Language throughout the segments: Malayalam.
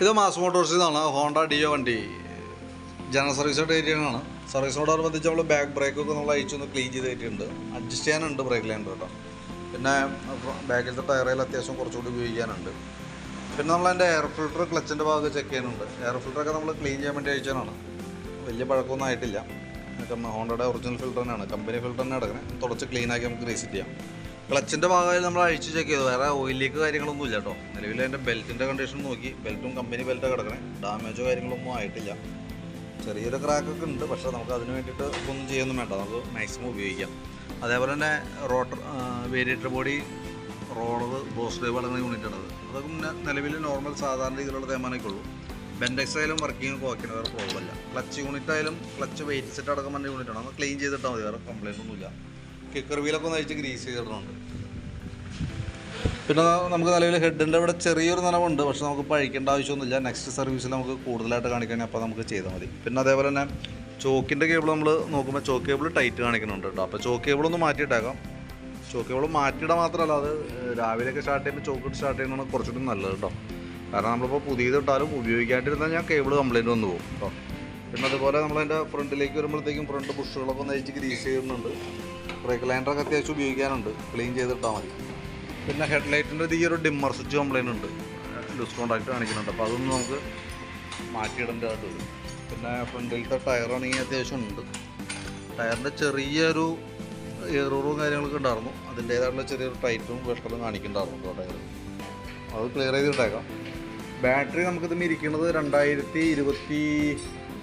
ഇത് മാസ് മോട്ടോഴ്സിൽ നിന്നാണ്. ഹോണ്ട ഡിയോ വണ്ടി. ജനറൽ സർവീസ് കയറ്റിയാണ് സർവീസിനോടനുബന്ധിച്ച് നമ്മൾ ബാക്ക് ബ്രേക്കൊക്കെ നമ്മൾ അയച്ചൊന്ന് ക്ലീൻ ചെയ്ത് കയറ്റിയിട്ടുണ്ട് അഡ്ജസ്റ്റ് ചെയ്യാനുണ്ട് ബ്രേക്ക് ലൈൻ കേട്ടോ. പിന്നെ ബാക്കിലത്തെ ടയറിൽ അത്യാവശ്യം കുറച്ചുകൂടി ഉപയോഗിക്കാനുണ്ട്. പിന്നെ നമ്മൾ അതിന്റെ എയർ ഫിൽട്ടർ ക്ലച്ചിന്റെ ഭാഗം ചെക്ക് ചെയ്യാനുണ്ട് എയർ ഫിൽറ്ററൊക്കെ നമ്മൾ ക്ലീൻ ചെയ്യാൻ വേണ്ടി അയച്ചതാണ് വലിയ പഴക്കമൊന്നും ആയിട്ടില്ല. ഹോണ്ടയുടെ ഒറിജിനൽ ഫിൽറ്റർ തന്നെയാണ്. കമ്പനി ഫിൽറ്റർ തന്നെ തുടച്ച് ക്ലീൻ ആക്കി നമുക്ക് റീസെറ്റ് ചെയ്യാം. ക്ലച്ചിന്റെ ഭാഗമായി നമ്മൾ അഴിച്ച് ചെക്ക് ചെയ്തു. വേറെ ഓയിൽ ലീക്ക് കാര്യങ്ങളൊന്നും ഇല്ല കേട്ടോ നിലവിൽ അതിന്റെ ബെൽറ്റിന്റെ കണ്ടീഷൻ നോക്കി. ബെൽറ്റും കമ്പനി ബെൽറ്റൊക്കെ കിടക്കണേ. ഡാമേജോ കാര്യങ്ങളൊന്നും ആയിട്ടില്ല. ചെറിയൊരു ക്രാക്കൊക്കെ ഉണ്ട്. പക്ഷേ നമുക്ക് അതിന് വേണ്ടിയിട്ട് ഒന്നും ചെയ്യൊന്നും വേണ്ട. നമുക്ക് മാക്സിമം ഉപയോഗിക്കാം. അതേപോലെ തന്നെ rotor variator body roller boss അടങ്ങുന്ന യൂണിറ്റാണ് അത് അതൊക്കെ നിലവിൽ നോർമൽ സാധാരണ രീതിയിലുള്ള തേമാനൊക്കെ ഉള്ളൂ. ബെൻഡെക്സ് ആയാലും വർക്കിംഗ് ഒക്കെ വേറെ പ്രോബ്ലം അല്ല ക്ലച്ച് യൂണിറ്റ് ആയാലും ക്ലച്ച് വെയിറ്റ് സെറ്റ് അടക്കം പറഞ്ഞ യൂണിറ്റാണ് അത് ക്ലീൻ ചെയ്തിട്ടാൽ മതി. വേറെ കംപ്ലയിന്റ് ഒന്നുമില്ല. കിക്കർ വീലൊക്കെ ഒന്ന് അഴിച്ച് ഗ്രീസ് ചെയ്തിടുന്നുണ്ട് പിന്നെ നമുക്ക് നിലവിൽ ഹെഡിന്റെ ഇവിടെ ചെറിയൊരു നനവുണ്ട്. പക്ഷെ നമുക്ക് പഴിക്കേണ്ട ആവശ്യമൊന്നുമില്ല. നെക്സ്റ്റ് സർവീസിൽ നമുക്ക് കൂടുതലായിട്ട് കാണിക്കുകയാണെങ്കിൽ അപ്പോൾ നമുക്ക് ചെയ്താൽ മതി. പിന്നെ അതേപോലെ തന്നെ ചോക്കിന്റെ കേബിൾ നമ്മൾ നോക്കുമ്പോൾ ചോക്ക് കേബിൾ ടൈറ്റ് കാണിക്കുന്നുണ്ട് കേട്ടോ. അപ്പോൾ ചോക്ക് കേബിൾ ഒന്ന് മാറ്റിയിട്ടേക്കാം. ചോക്ക് കേബിൾ മാറ്റിയിട്ട് മാത്രമല്ല അത് രാവിലെയൊക്കെ സ്റ്റാർട്ട് ചെയ്യുമ്പോൾ ചോക്ക് സ്റ്റാർട്ട് ചെയ്യുന്നതാണ് കുറച്ചുകൂടി നല്ലത് കേട്ടോ. കാരണം നമ്മളിപ്പോൾ പുതിയത് ഇട്ടാലും ഉപയോഗിക്കാണ്ടിരുന്നാൽ ഞാൻ കേബിൾ കംപ്ലൈന്റ് വന്നു പോകും കേട്ടോ. പിന്നെ അതുപോലെ നമ്മളതിന്റെ ഫ്രണ്ടിലേക്ക് വരുമ്പോഴത്തേക്കും ഫ്രണ്ട് ബുഷുകളൊക്കെ ഒന്ന് അഴിച്ച് ഗ്രീസ് ചെയ്യുന്നുണ്ട്. ബ്രേക്ക് ലൈനറൊക്കെ അത്യാവശ്യം ഉപയോഗിക്കാനുണ്ട്. ക്ലീൻ ചെയ്തിട്ടാൽ മതി. പിന്നെ ഹെഡ്ലൈറ്റിന്റെ ഈ ഒരു ഡിമ്മർ സ്വിച്ച് കംപ്ലൈന്റ് ഉണ്ട്. ലൂസ് കോൺടാക്ട് കാണിക്കുന്നുണ്ട്. അപ്പോൾ അതൊന്നും നമുക്ക് മാറ്റിയിടേണ്ടതായിട്ട് വരും പിന്നെ ഫ്രണ്ടിലത്തെ ടയറാണെങ്കിൽ അത്യാവശ്യം ഉണ്ട്. ടയറിന്റെ ചെറിയൊരു എയറൂറും കാര്യങ്ങളൊക്കെ ഉണ്ടായിരുന്നു. അതിന്റേതായിട്ടുള്ള ചെറിയൊരു ടൈറ്റും വെട്ടലും കാണിക്കുന്നുണ്ടായിരുന്നു ടയർ അത് ക്ലിയർ ചെയ്തിട്ടേക്കാം. ബാറ്ററി നമുക്കിത് ഇരിക്കുന്നത് രണ്ടായിരത്തി ഇരുപത്തി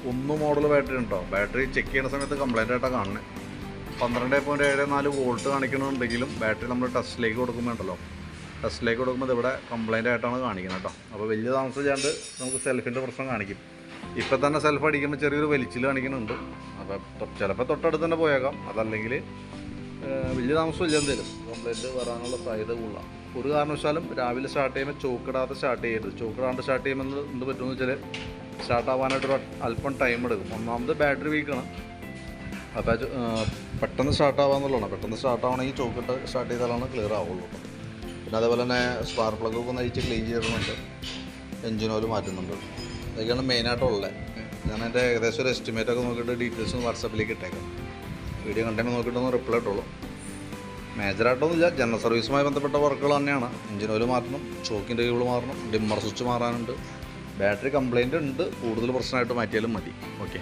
ഒന്ന് മോഡൽ ബാറ്ററി ഉണ്ടാവും ബാറ്ററി ചെക്ക് ചെയ്യുന്ന സമയത്ത് കംപ്ലൈന്റ് ആയിട്ടാണ് കാണുന്നത് പന്ത്രണ്ട് പോയിന്റ് ഏഴ് നാല് വോൾട്ട് കാണിക്കണമെന്നുണ്ടെങ്കിലും ബാറ്ററി നമ്മൾ ടെസ്റ്റിലേക്ക് കൊടുക്കുമ്പോൾ ഉണ്ടല്ലോ. ടെസ്റ്റിലേക്ക് കൊടുക്കുമ്പോൾ ഇവിടെ കംപ്ലൈന്റ് ആയിട്ടാണ് കാണിക്കുന്നത് കേട്ടോ. അപ്പോൾ വലിയ താമസം ചെയ്യാണ്ട് നമുക്ക് സെൽഫിന്റെ പ്രശ്നം കാണിക്കും. ഇപ്പം തന്നെ സെൽഫ് അടിക്കുമ്പോൾ ചെറിയൊരു വലിച്ചിൽ കാണിക്കുന്നുണ്ട്. അപ്പോൾ ചിലപ്പോൾ തൊട്ടടുത്ത് തന്നെ പോയേക്കാം. അതല്ലെങ്കിൽ വലിയ താമസമില്ല എന്തെങ്കിലും കംപ്ലൈന്റ് വരാനുള്ള സാധ്യത കൂടുതലാണ് ഒരു കാരണവശാലും രാവിലെ സ്റ്റാർട്ട് ചെയ്യുമ്പോൾ ചോക്കിടാതെ സ്റ്റാർട്ട് ചെയ്യരുത്. ചോക്കിടാണ്ട് സ്റ്റാർട്ട് ചെയ്യുമ്പോൾ എന്ത് പറ്റുമെന്ന് വെച്ചാൽ സ്റ്റാർട്ട് ആവാനായിട്ടൊരു അല്പം ടൈം എടുക്കും. ഒന്നാമത് ബാറ്ററി വീക്കാണ് ആ, പെട്ടെന്ന് സ്റ്റാർട്ട് ആവാന്നുള്ളതാണ് പെട്ടെന്ന് സ്റ്റാർട്ട് ആവണമെങ്കിൽ ചോക്കിട്ട് സ്റ്റാർട്ട് ചെയ്താലാണ് ക്ലിയർ ആവുള്ളൂ പിന്നെ അതേപോലെ തന്നെ സ്പാർ പ്ലഗൊക്കെ ഒന്ന് അഴിച്ച് ക്ലീൻ ചെയ്യുന്നുണ്ട് എഞ്ചിൻ ഓയിൽ മാറ്റുന്നുണ്ട്. ഇതൊക്കെയാണ് മെയിനായിട്ടുള്ളത് ഞാൻ എന്റെ ഏകദേശം ഒരു എസ്റ്റിമേറ്റ് ഒക്കെ നോക്കിയിട്ട് ഡീറ്റെയിൽസ് വാട്സാപ്പിലേക്ക് ഇട്ടേക്കാം. വീഡിയോ കണ്ടന്റ് നോക്കിയിട്ടൊന്ന് റിപ്ലൈ ഇട്ടുള്ളൂ മേജറായിട്ടൊന്നുമില്ല ജനറൽ സർവീസുമായി ബന്ധപ്പെട്ട വർക്കുകൾ തന്നെയാണ്. എഞ്ചിൻ ഓയിൽ മാറ്റണം ചോക്കിന്റെ കേബിൾ മാറണം ഡിമ്മർ സ്വിച്ച് മാറാനുണ്ട്. ബാറ്ററി കംപ്ലയിന്റ് ഉണ്ട്. കൂടുതൽ പ്രശ്നമായിട്ട് മാറ്റിയാലും മതി. ഓക്കെ